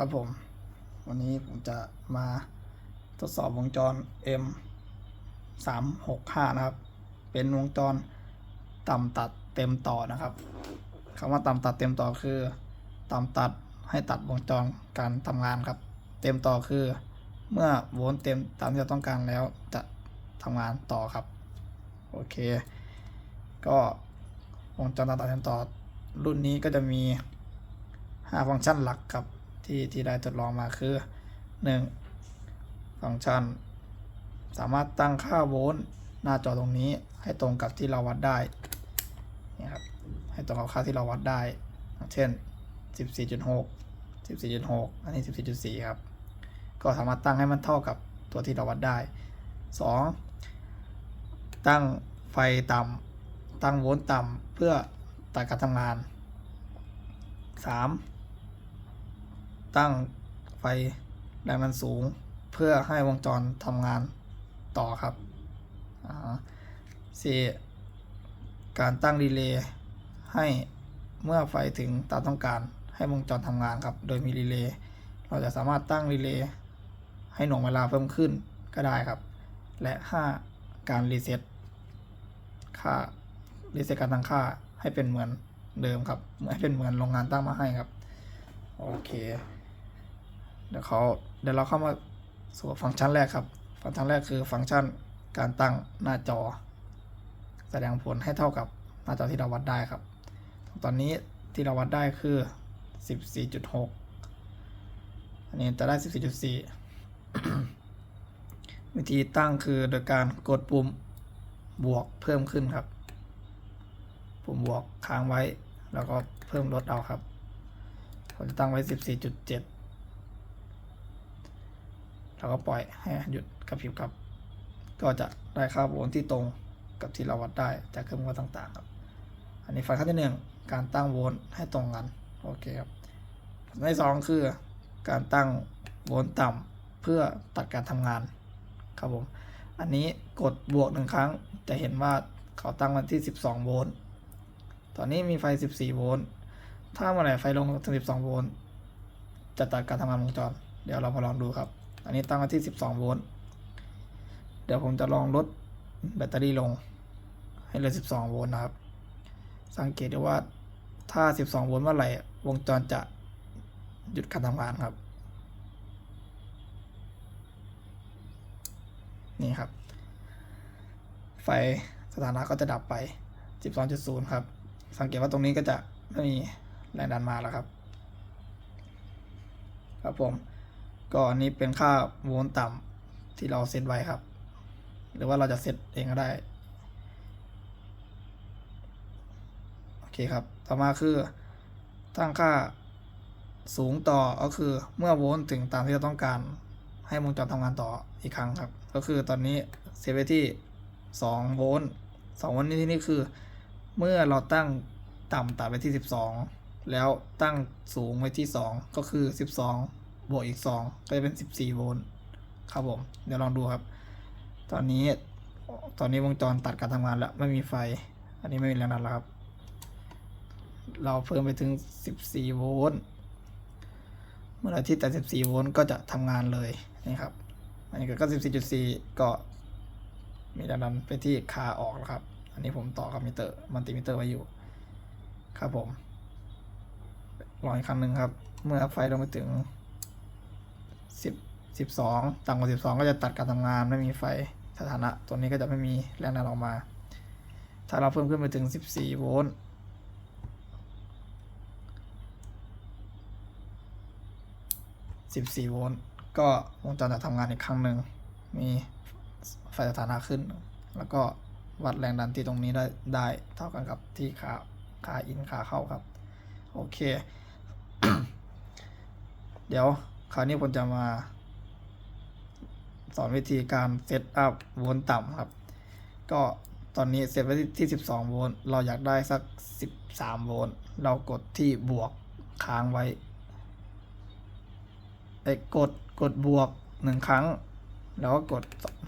ครับผม วันนี้ผมจะมาทดสอบวงจร M สามหกห้านะครับ เป็นวงจรต่ำตัดเต็มต่อนะครับคำว่าต่ำตัดเต็มต่อคือ ต่ำตัดให้ตัดวงจรการทำงานครับ เต็มต่อคือ เมื่อโวลต์เต็มตามที่เราต้องการแล้วจะทำงานต่อครับ โอเค ก็วงจรต่ำตัดเต็มต่อรุ่นนี้ก็จะมี 5 ฟังก์ชันหลักครับ ที่ที่ได้ทดลองมาคือ 1. ฟังก์ชัน สามารถตั้งค่าโวลต์หน้าจอตรงนี้ให้ตรงกับที่เราวัดได้นี่ครับให้ตรงกับค่าที่เราวัดได้อย่างเช่น 14.6 14.6 อันนี้ 14.4 ครับ ก็สามารถตั้งให้มันเท่ากับตัวที่เราวัดได้ 2. ตั้งไฟต่ำตั้งโวลต์ต่ำเพื่อตัดการทำงาน 3. ตั้งไฟแรงดันสูง เพื่อให้วงจรทำงานต่อครับอ่าสี่การตั้งรีเลย์ให้เมื่อไฟถึงตามต้องการให้วงจรทำงานครับ โดยมีรีเลย์เราจะสามารถตั้งรีเลย์ให้หน่วงเวลาเพิ่มขึ้นก็ได้ครับ และ 5 การรีเซ็ตค่ารีเซ็ตการตั้งค่าให้เป็นเหมือนเดิมครับให้เป็นเหมือนโรงงานตั้งมาให้ครับ โอเค เดี๋ยวเขาเดี๋ยวเราเข้ามาสู่ฟังก์ชันแรกครับ ฟังก์ชันแรกคือฟังก์ชันการตั้งหน้าจอ แสดงผลให้เท่ากับหน้าจอที่เราวัดได้ครับ ตอนนี้ที่เราวัดได้คือ 14.6 อันนี้จะได้ 14.4 วิธีตั้งคือโดยการกดปุ่มบวกเพิ่มขึ้นครับ ปุ่มบวกค้างไว้ แล้วก็เพิ่มลดเอาครับ ผมจะตั้งไว้ 14.7 แล้วก็ปล่อยให้หยุดกระพริบครับ ก็จะได้ค่าโวลต์ที่ตรงกับที่เราวัดได้จากเครื่องวัดต่างๆครับ อันนี้ฟังก์ชันที่หนึ่งการตั้งโวลต์ให้ตรงกันโอเคครับฟังก์ชันสองคือการตั้งโวลต์ต่ำเพื่อตัดการทำงานครับผมอันนี้กดบวกหนึ่งครั้งจะเห็นว่าเขาตั้งวันที่ 12 โวลต์ ตอนนี้มีไฟ 14 โวลต์ ถ้าเมื่อไหร่ไฟลงถึง 12 โวลต์ จะตัดการทำงานวงจร เดี๋ยวเรามาลองดูครับ อันนี้ตั้งไว้ที่ 12 โวลต์ เดี๋ยวผมจะลองลดแบตเตอรี่ลง ให้เหลือ 12 โวลต์นะครับ สังเกตดูว่าถ้า 12 โวลต์เมื่อไหร่ วงจรจะหยุดการทำงานครับ นี่ครับ ไฟสถานะก็จะดับไป 12.0 ครับ สังเกตว่าตรงนี้ก็จะไม่มีแรงดันมาแล้วครับ ครับผม ก็อันนี้เป็นค่าโวลต์ต่ำที่เราเซตไว้ครับ หรือว่าเราจะเซตเองก็ได้ โอเคครับ ต่อมาคือตั้งค่าสูงต่อก็คือเมื่อโวลต์ถึงตามที่เราต้องการให้วงจรทำงานต่ออีกครั้งครับ ก็คือตอนนี้เซตไว้ที่2โวลต์2โวลต์นี่ที่นี่คือ เมื่อเราตั้งต่ำตัดไปที่ 12 แล้วตั้งสูงไว้ที่ 2 ก็คือ 12 บวกอีก 2 ก็จะเป็น 14 โวลต์ครับผม เดี๋ยวลองดูครับ ตอนนี้ตอนนี้วงจรตัดการทำงานแล้ว ไม่มีไฟ อันนี้ไม่มีแรงดันแล้วครับ เราเพิ่มไปถึง 14 โวลต์เมื่อไรที่แต่ 14 โวลต์ก็จะทำงานเลยนี่ครับ อันนี้ก็ 14.4 ก็มีแรงดันไปที่คาออกแล้วครับ อันนี้ผมต่อกับมิเตอร์มัลติมิเตอร์ไว้อยู่ ครับผมลองอีกครั้งหนึ่งครับ เมื่อไฟลงไปถึง 10 12ต่ำกว่า12ก็จะตัดการทำงานไม่มีไฟสถานะตัวนี้ก็จะไม่มีแรงดันออกมา ถ้าเราเพิ่มขึ้นไปถึง14โวลต์14โวลต์ก็วงจรจะทำงานอีกครั้งหนึ่งมีไฟสถานะขึ้น แล้วก็วัดแรงดันที่ตรงนี้ได้ได้เท่ากันกับที่ขาขาอินขาเข้าครับ โอเค เดี๋ยว คราวนี้ผมจะมาสอนวิธีการเซตอัพโวลต์ต่ำครับ ก็ตอนนี้เซตไว้ที่ 12 โวลต์ เราอยากได้สัก 13 โวลต์ เรากดที่บวกค้างไว้ไอ้กดกดบวกหนึ่งครั้ง แล้วก็กด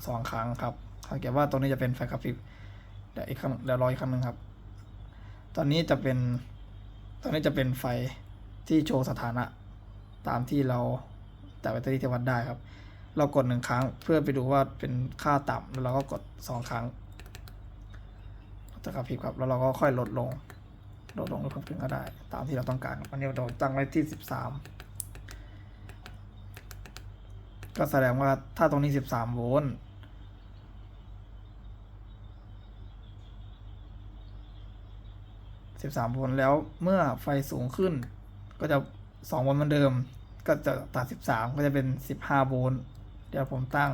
สองครั้งครับสังเกตว่าตรงนี้จะเป็นไฟกระพริบ เดี๋ยวอีกครั้งเดี๋ยวรออีกครั้งหนึ่งครับ ตอนนี้จะเป็น ตอนนี้จะเป็นไฟที่โชว์สถานะ ตามที่เรา จากแบตเตอรี่ที่วัดได้ครับ เรากดหนึ่งครั้งเพื่อไปดูว่าเป็นค่าต่ำแล้วเราก็กดสองครั้งจะกระพริบครับแล้วเราก็ค่อยลดลง ลดลงหรือเพิ่มขึ้นก็ได้ ตามที่เราต้องการอันนี้เราตั้งไว้ที่สิบสามก็แสดงว่าถ้าตรงนี้สิบสามโวลต์สิบสามโวลต์แล้วเมื่อไฟสูงขึ้นก็จะสองโวลต์เหมือนเดิม ก็จะตัดสิบสามก็จะเป็นสิบห้าโวลต์ เดี๋ยวผมตั้ง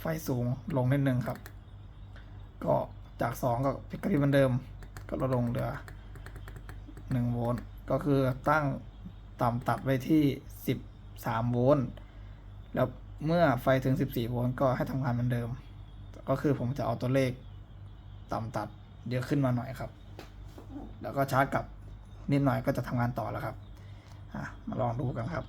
ไฟสูงลงนิดนึงครับ ก็จากสองก็พิกกระพริเหมือนเดิม ก็ลดลงเหลือหนึ่งโวลต์ ก็คือตั้งต่ำตัดไว้ที่สิบสามโวลต์ แล้วเมื่อไฟถึงสิบสี่โวลต์ก็ให้ทำงานเหมือนเดิม ก็คือผมจะเอาตัวเลขต่ำตัดเยอะขึ้นมาหน่อยครับ แล้วก็ชาร์จกลับนิดหน่อยก็จะทำงานต่อแล้วครับมาลองดูกันครับ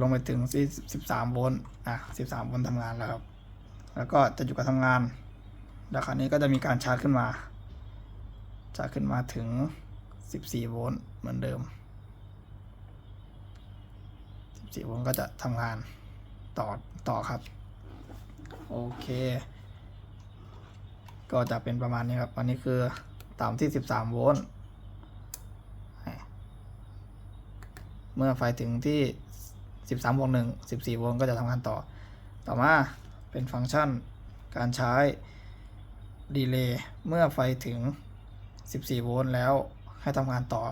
ลงไปถึงที่สิบสามโวลต์อะสิบสามโวลต์ทำงานแล้วครับ แล้วก็จะอยู่กับทำงาน แล้วคราวนี้ก็จะมีการชาร์จขึ้นมาชาร์จขึ้นมาถึง 14โวลต์เหมือนเดิม 14โวลต์ก็จะทำงานต่อต่อครับ โอเค ก็จะเป็นประมาณนี้ครับ อันนี้คือต่ำที่ 13โวลต์เมื่อไฟถึงที่ 13บวก1 14โวล์ก็จะทำงานต่อ ต่อมาเป็นฟังก์ชันการใช้ดีเลย์เมื่อไฟถึง 14โวลต์แล้วให้ทำงานต่อ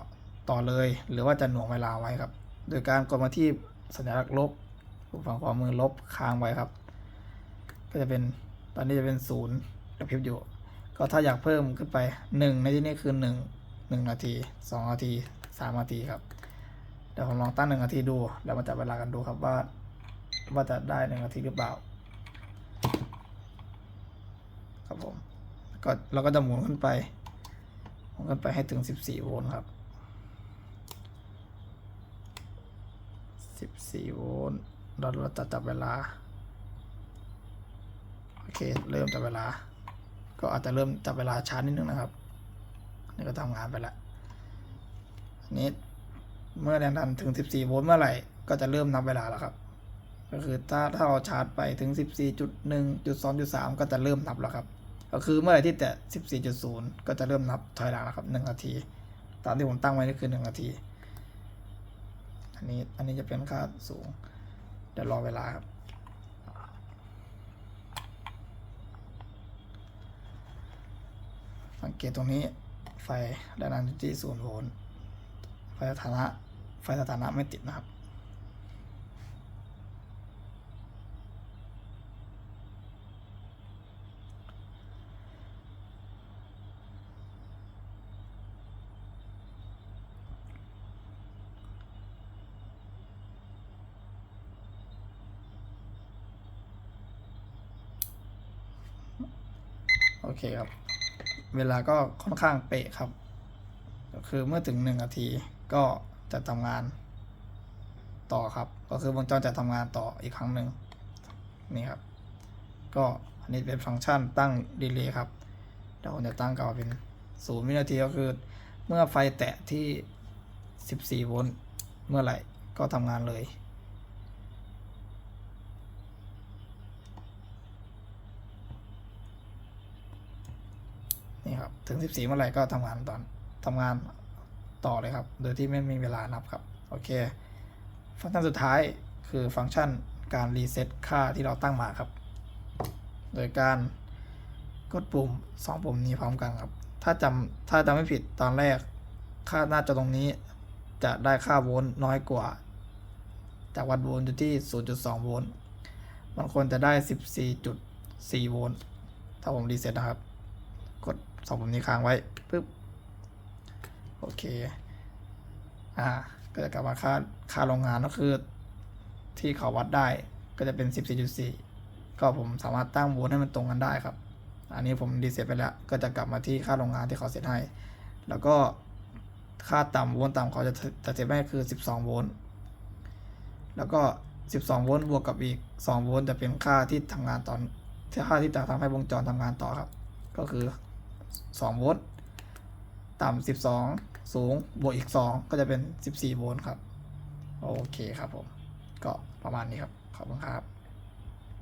ต่อเลย หรือว่าจะหน่วงเวลาไว้ครับ โดยการกดมาที่สัญลักษณ์ลบฝั่งขวามือลบค้างไว้ครับ ก็จะเป็นตอนนี้จะเป็นศูนย์กระพริบอยู่ ก็ถ้าอยากเพิ่มขึ้นไป 1 ในที่นี้คือ 1 1 นาที 2 นาที 3 นาทีครับ เดี๋ยวผมลองตั้ง1นาทีดู แล้วมาจับเวลากันดูครับว่า ว่าจะได้1นาทีหรือเปล่า ครับผมก็เราก็จะหมุนขึ้นไปหมุนขึ้นไปให้ถึง14โวลต์ครับ14โวลต์เราเราจะจับเวลา โอเค เริ่มจับเวลา ก็อาจจะเริ่มจับเวลาช้านิดนึงนะครับนี่ก็ทำงานไปล้วอันนี้ เมื่อแรงดันถึง 14 โวลต์เมื่อไหร่ ก็จะเริ่มนับเวลาแล้วครับ ก็คือถ้าถ้าเราชาร์จไปถึง 14.1.2.3 ก็จะเริ่มนับแล้วครับ ก็คือเมื่อไหร่ที่แตะ 14.0 ก็จะเริ่มนับถอยหลังแล้วครับ 1 นาที ตามที่ผมตั้งไว้นี่คือ 1 นาที อันนี้อันนี้จะเป็นค่าสูง เดี๋ยวรอเวลาครับสังเกตตรงนี้ไฟแรงดันอยู่ที่ศูนย์โวลต์ไฟสถานะ ไฟสถานะไม่ติดนะครับ โอเคครับ เวลาก็ค่อนข้างเป๊ะครับ ก็คือเมื่อถึงหนึ่งนาทีก็ จะทำงานต่อครับ ก็คือวงจรจะทำงานต่ออีกครั้งหนึ่งนี่ครับ ก็อันนี้เป็นฟังก์ชันตั้งดีเลย์ครับเดี๋ยวผมจะตั้งกลับเป็นศูนย์วินาทีก็คือ เมื่อไฟแตะที่ 14 โวลต์เมื่อไหร่ก็ทำงานเลยนี่ครับถึง 14 เมื่อไหร่ก็ทำงานตอนทำงาน ต่อเลยครับ โดยที่ไม่มีเวลานับครับ โอเค ฟังก์ชันสุดท้ายคือฟังก์ชันการรีเซ็ตค่าที่เราตั้งมาครับ โดยการกดปุ่ม 2 ปุ่มนี้พร้อมกันครับ ถ้าจำถ้าจำไม่ผิดตอนแรก ค่าหน้าจอตรงนี้จะได้ค่าโวลต์น้อยกว่า จากวัดโวลต์อยู่ที่ 0.2 โวลต์บางคนจะได้ 14.4 โวลต์ถ้าผมรีเซ็ตนะครับ กดสองปุ่มนี้ค้างไว้ปึ๊บ โอเค อ่า ก็จะกลับมาค่าค่าโรงงานก็คือ ที่เขาวัดได้ก็จะเป็น 14.4 ก็ผมสามารถตั้งโวลต์ให้มันตรงกันได้ครับ อันนี้ผมรีเซตไปแล้ว ก็จะกลับมาที่ค่าโรงงานที่เขาเซตให้ แล้วก็ค่าต่ำโวลต์ต่ำเขาจะจะเซตให้คือ 12 โวลต์ แล้วก็ 12 โวลต์บวกกับอีก 2 โวลต์จะเป็นค่าที่ทำงานตอนค่าที่จะทำให้วงจรทำงานต่อครับ ก็คือ 2 โวลต์ ต่ำ 12 สูงบวกอีก 2 ก็จะเป็น 14 โวลต์ครับ โอเคครับผม ก็ประมาณนี้ครับ ขอบคุณครับ